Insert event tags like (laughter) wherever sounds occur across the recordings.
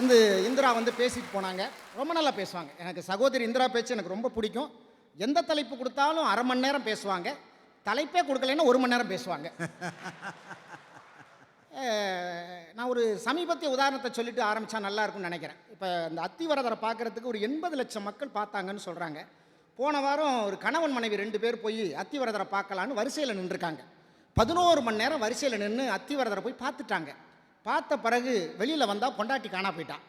வந்து இந்திரா வந்து பேசிட்டு போனாங்க. ரொம்ப நல்லா பேசுவாங்க. எனக்கு சகோதரி இந்திரா பேச்சு எனக்கு ரொம்ப பிடிக்கும். எந்த தலைப்பு கொடுத்தாலும் அரை மணி நேரம் பேசுவாங்க. தலைப்பே கொடுக்கலைன்னா ஒரு மணி நேரம் பேசுவாங்க. (laughs) நான் ஒரு சமீபத்திய உதாரணத்தை சொல்லிட்டு ஆரம்பித்தா நல்லா இருக்கும்னு நினைக்கிறேன். இப்போ இந்த அத்திவரதரை பார்க்கறதுக்கு ஒரு எண்பது லட்சம் மக்கள் பார்த்தாங்கன்னு சொல்கிறாங்க போன வாரம் ஒரு கணவன் மனைவி ரெண்டு பேர் போய் அத்திவரதரை பார்க்கலான்னு வரிசையில் நின்றுருக்காங்க. பதினோரு மணி நேரம் வரிசையில் நின்று அத்திவரதரை போய் பார்த்துட்டாங்க. பார்த்த பிறகு வெளியில் வந்தால் பொண்டாட்டி காணா போயிட்டான்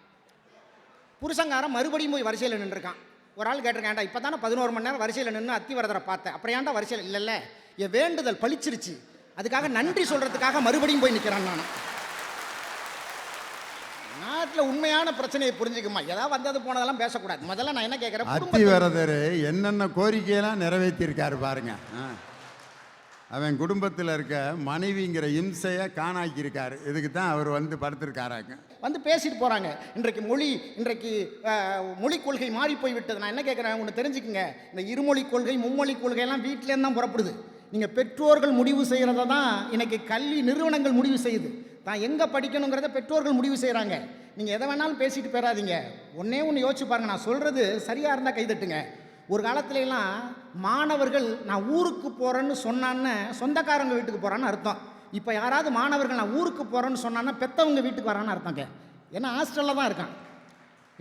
புருஷங்காரன் மறுபடியும் போய் வரிசையில் நின்றுருக்கான் ஒரு ஆள் கேட்டிருக்கேன்டா இப்போ தானே பதினோரு மணி நேரம் வரிசையில் நின்று அத்திவரதரை பார்த்தேன் அப்புறம் ஏன்டா வரிசையில் இல்லைல்ல என் வேண்டுதல் பளிச்சிருச்சு. அதுக்காக நன்றி சொல்கிறதுக்காக மறுபடியும் போய் நிற்கிறான் நான். நாட்டில் உண்மையான பிரச்சனையை புரிஞ்சுக்குமா? ஏதாவது வந்தது போனதெல்லாம் பேசக்கூடாது. முதல்ல நான் என்ன கேட்குறேன்? அத்திவரதர் என்னென்ன கோரிக்கையெல்லாம் நிறைவேற்றியிருக்காரு பாருங்க. ஆ. அவன் குடும்பத்தில் இருக்க மனைவிங்கிற இம்சையை காணாக்கியிருக்காரு. இதுக்கு தான் அவர் வந்து படுத்திருக்காராங்க. வந்து பேசிட்டு போகிறாங்க இன்றைக்கு மொழி இன்றைக்கு மொழி கொள்கை மாறி போய் விட்டது. நான் என்ன கேட்குறேன் ஒன்று தெரிஞ்சுக்குங்க. இந்த இருமொழி கொள்கை மும்மொழி கொள்கையெல்லாம் வீட்டிலேருந்து தான் புறப்படுது. நீங்கள் பெற்றோர்கள் முடிவு செய்கிறத தான் இன்னைக்கு கல்வி நிறுவனங்கள் முடிவு செய்யுது. தான் எங்கே படிக்கணுங்கிறத பெற்றோர்கள் முடிவு செய்கிறாங்க நீங்கள் எதை வேணாலும் பேசிட்டு போயிடாதீங்க ஒன்றே ஒன்று யோசிச்சு பாருங்க. நான் சொல்கிறது சரியாக இருந்தால் கைதட்டுங்க. ஒரு காலத்துலலாம் மாணவர்கள் நான் ஊருக்கு போகிறேன்னு சொன்னான்னு சொந்தக்காரங்க வீட்டுக்கு போகிறான்னு அர்த்தம். இப்போ யாராவது மாணவர்கள் நான் ஊருக்கு போகிறேன்னு சொன்னான்னா பெத்தவங்க வீட்டுக்கு வரான்னு அர்த்தங்க ஏன்னா ஹாஸ்டலில் தான் இருக்கான்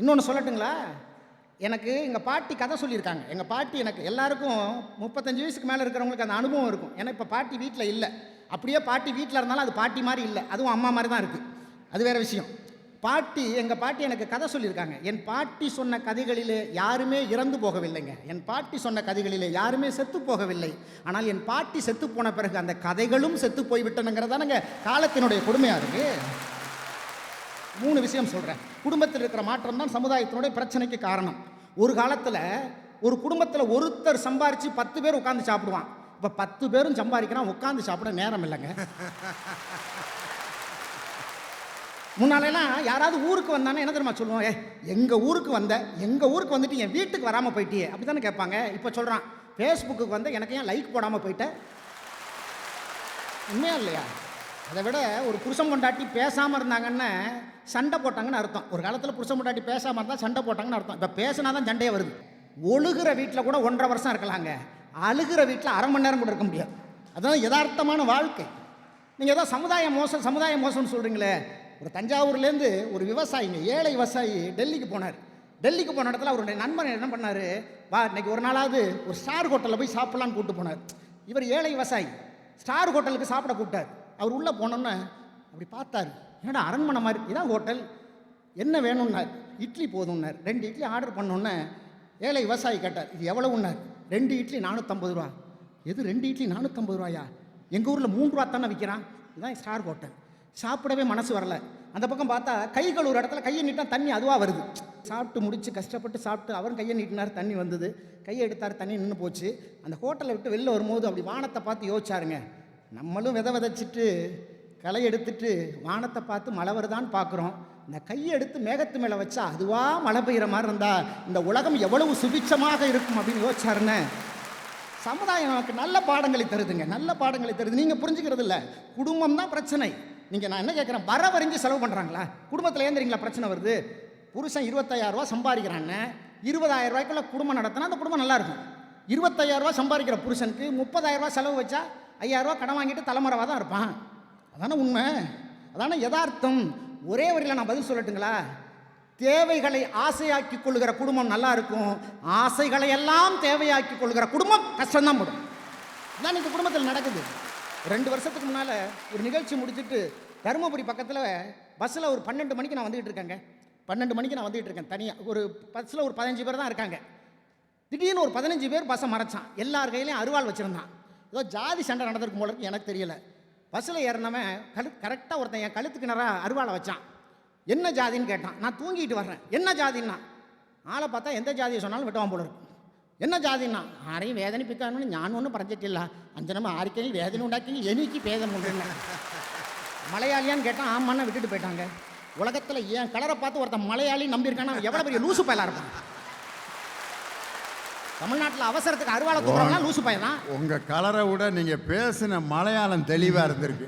இன்னொன்று சொல்லட்டுங்களா? எனக்கு எங்கள் பாட்டி கதை சொல்லியிருக்காங்க. எங்கள் பாட்டி எனக்கு எல்லாருக்கும் முப்பத்தஞ்சு வயசுக்கு மேலே இருக்கிறவங்களுக்கு அந்த அனுபவம் இருக்கும். ஏன்னா இப்போ பாட்டி வீட்டில் இல்லை. அப்படியே பாட்டி வீட்டில் இருந்தாலும் அது பாட்டி மாதிரி இல்லை. அதுவும் அம்மா மாதிரி தான் இருக்குது அது வேறு விஷயம். பாட்டி எங்கள் பாட்டி எனக்கு கதை சொல்லியிருக்காங்க. என் பாட்டி சொன்ன கதைகளிலே யாருமே இறந்து போகவில்லைங்க. என் பாட்டி சொன்ன கதைகளிலே யாருமே செத்து போகவில்லை. ஆனால் என் பாட்டி செத்து போன பிறகு அந்த கதைகளும் செத்து போய்விட்டனுங்கிறதானுங்க காலத்தினுடைய கொடுமையாக இருக்குது மூணு விஷயம் சொல்கிறேன் குடும்பத்தில் இருக்கிற மாற்றம் தான் சமுதாயத்தினுடைய பிரச்சனைக்கு காரணம். ஒரு காலத்தில் ஒரு குடும்பத்தில் ஒருத்தர் சம்பாரித்து பத்து பேர் உட்காந்து சாப்பிடுவான். இப்போ பத்து பேரும் சம்பாதிக்கிறான் உட்காந்து சாப்பிட நேரம் இல்லைங்க. முன்னாலெல்லாம் யாராவது ஊருக்கு வந்தானே என்ன தெரியுமா சொல்லுவோம் ஏ எங்கள் ஊருக்கு வந்த எங்கள் ஊருக்கு வந்துட்டு என் வீட்டுக்கு வராமல் போயிட்டியே. அப்படி தானே கேட்பாங்க. இப்போ சொல்கிறான் ஃபேஸ்புக்கு வந்து எனக்கு ஏன் லைக் போடாமல் போயிட்டேன் உண்மையா இல்லையா? அதை விட ஒரு புருஷன் கொண்டாட்டி பேசாமல் இருந்தாங்கன்னு சண்டை போட்டாங்கன்னு அர்த்தம். ஒரு காலத்தில் புருஷன் கொண்டாட்டி பேசாமல் இருந்தால் சண்டை போட்டாங்கன்னு அர்த்தம். இப்போ பேசினா தான் சண்டையே வருது. ஒழுகிற வீட்டில் கூட ஒன்றரை வருஷம் இருக்கலாங்க. அழுகிற வீட்டில் அரை மணி நேரம் கூட இருக்க முடியாது. அதுதான் யதார்த்தமான வாழ்க்கை. நீங்கள் ஏதோ சமுதாய மோசம் சமுதாய மோசம்னு சொல்கிறீங்களே ஒரு தஞ்சாவூர்லேருந்து ஒரு விவசாயிங்க ஏழை விவசாயி டெல்லிக்கு போனார். டெல்லிக்கு போன இடத்துல அவருடைய நண்பன் என்ன பண்ணார்? வா இன்னைக்கு ஒரு நாளாவது ஒரு ஸ்டார் ஹோட்டலில் போய் சாப்பிட்லான்னு கூப்பிட்டு போனார். இவர் ஏழை விவசாயி. ஸ்டார் ஹோட்டலுக்கு சாப்பிட கூப்பிட்டார். அவர் உள்ளே போனோன்னே அப்படி பார்த்தாரு. என்னடா அரண்மனை மாதிரி இதான் ஹோட்டல் என்ன வேணும்னார்? இட்லி போதும்னார். ரெண்டு இட்லி ஆர்டர் பண்ணோன்னே ஏழை விவசாயி கேட்டார் இது எவ்வளவுன்னார்? ரெண்டு இட்லி நானூற்றம்பது ரூபா. எது ரெண்டு இட்லி நானூற்றம்பது ரூபாயா? எங்கள் ஊரில் மூன்று ரூபா தானே விற்கிறான் இதுதான் ஸ்டார் ஹோட்டல். சாப்பிடவே மனசு வரல. அந்த பக்கம் பார்த்தா கைகள் ஒரு இடத்துல கையை நீட்டா தண்ணி அதுவாக வருது. சாப்பிட்டு முடித்து கஷ்டப்பட்டு சாப்பிட்டு அவரும் கையை நீட்டினார் தண்ணி வந்தது. கையை எடுத்தார் தண்ணி நின்று போச்சு. அந்த ஹோட்டலை விட்டு வெளில வரும்போது அப்படி வானத்தை பார்த்து யோசிச்சாருங்க. நம்மளும் விதை விதைச்சிட்டு களை எடுத்துட்டு வானத்தை பார்த்து மழை வருதான்னு பார்க்குறோம். இந்த கையை எடுத்து மேகத்து மேலே வச்சா அதுவாக மழை பெய்கிற மாதிரி இருந்தா இந்த உலகம் எவ்வளவு சுபிச்சமாக இருக்கும் அப்படின்னு யோசிச்சாருன்னு சமுதாயம் நமக்கு நல்ல பாடங்களை தருதுங்க. நல்ல பாடங்களை தருது. நீங்கள் புரிஞ்சுக்கிறது இல்லை குடும்பம் தான் பிரச்சனை. நீங்கள் நான் என்ன கேட்குறேன் வர வரைஞ்சு செலவு பண்ணுறாங்களா குடும்பத்தில் ஏந்திரிங்களா பிரச்சனை வருது? புருஷன் இருபத்தாயிரம் ரூபா சம்பாதிக்கிறான்னு இருபதாயிரம் ரூபாய்க்குள்ள குடும்பம் நடத்தினா அந்த குடும்பம் நல்லாயிருக்கும் இருக்கும். சம்பாதிக்கிற புருஷனுக்கு முப்பதாயிரரூவா செலவு வச்சா ஐயாயிரரூவா கடன் வாங்கிட்டு தலைமறைவாக தான் இருப்பான். அதானே உண்மை? அதானே யதார்த்தம்? ஒரே வரியில் நான் பதில் சொல்லட்டுங்களா? தேவைகளை ஆசையாக்கி கொள்கிற குடும்பம் நல்லா இருக்கும். ஆசைகளை எல்லாம் தேவையாக்கி கொள்கிற குடும்பம் கஷ்டம்தான் போடும். இதான் இந்த குடும்பத்தில் நடக்குது. ரெண்டு வருஷத்துக்கு முன்னால் ஒரு நிகழ்ச்சி முடிச்சுட்டு தருமபுரி பக்கத்தில் பஸ்ஸில் ஒரு பன்னெண்டு மணிக்கு நான் வந்துகிட்டு இருக்கேங்க. பன்னெண்டு மணிக்கு நான் வந்துகிட்டு இருக்கேன் தனியாக ஒரு பஸ்ஸில் ஒரு பதினஞ்சு பேர் தான் இருக்காங்க. திடீர்னு ஒரு பதினஞ்சு பேர் பஸ்ஸை மறைச்சான். எல்லார் கையிலையும் அருவாள் வச்சுருந்தான். ஏதோ ஜாதி சண்டை நடந்திருக்கும் போல எனக்கு தெரியல. பஸ்ஸில் ஏறினவன் கழு கரெக்டாக ஒருத்தன் என் கழுத்துக்கு நேராக அருவாளை வச்சான். என்ன ஜாதின்னு கேட்டான். நான் தூங்கிட்டு வர்றேன். என்ன ஜாதின்னா? ஆளை பார்த்தா எந்த ஜாதியை சொன்னாலும் வெட்டுவான் போல இருக்கு. என்ன ஜாதின்னா ആരെയും വേദനിപ്പിക്കാനൊന്നും ഞാനൊന്നും പറഞ്ഞിട്ടില്ല അഞ്ചനം ആർക്കെങ്കിലും വേദന ഉണ്ടാക്കി എനിക്ക് ഭേദം உண்டுன்னு மலையாளியான்னு கேட்டான் ஆமான்னு விட்டுட்டு போயிட்டாங்க உலகத்தில் என் கலரை பார்த்து ஒருத்தன் மலையாளி நம்பியிருக்கானா அவன் எவ்வளோ பெரிய லூசு பயலாக இருப்பான் தமிழ்நாட்டில் அவசரத்துக்கு அருவாளை தூக்குறவங்களாம் லூசு பையன் தான் உங்கள் கலரை விட நீங்கள் பேசின மலையாளம் தெளிவாக இருந்திருக்கு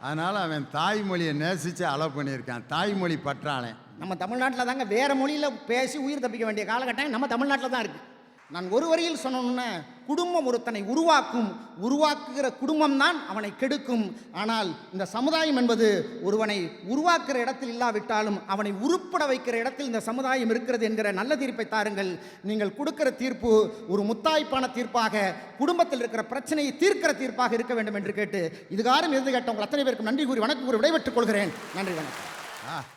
அதனால் அவன் தாய்மொழியை நேசித்து அலோ பண்ணியிருக்கான் தாய்மொழி பற்றாளன் நம்ம தமிழ்நாட்டில் தாங்க வேற மொழியில் பேசி உயிர் தப்பிக்க வேண்டிய காலகட்டம் நம்ம தமிழ்நாட்டில் தான் இருக்கு நான் ஒரு வரியில் சொன்னோன்னா குடும்பம் ஒருத்தனை உருவாக்கும் உருவாக்குகிற குடும்பம் தான் அவனை கெடுக்கும். ஆனால் இந்த சமுதாயம் என்பது ஒருவனை உருவாக்குற இடத்தில் இல்லாவிட்டாலும் அவனை உருப்பட வைக்கிற இடத்தில் இந்த சமுதாயம் இருக்கிறது என்கிற நல்ல தீர்ப்பை தாருங்கள். நீங்கள் கொடுக்கிற தீர்ப்பு ஒரு முத்தாய்ப்பான தீர்ப்பாக குடும்பத்தில் இருக்கிற பிரச்சனையை தீர்க்கிற தீர்ப்பாக இருக்க வேண்டும் என்று கேட்டு இதுகாரம் இருந்து கேட்டவங்க அத்தனை பேருக்கும் நன்றி கூறி வணக்கம் கூறி விடைபெற்றுக் கொள்கிறேன். நன்றி வணக்கம். ஆ.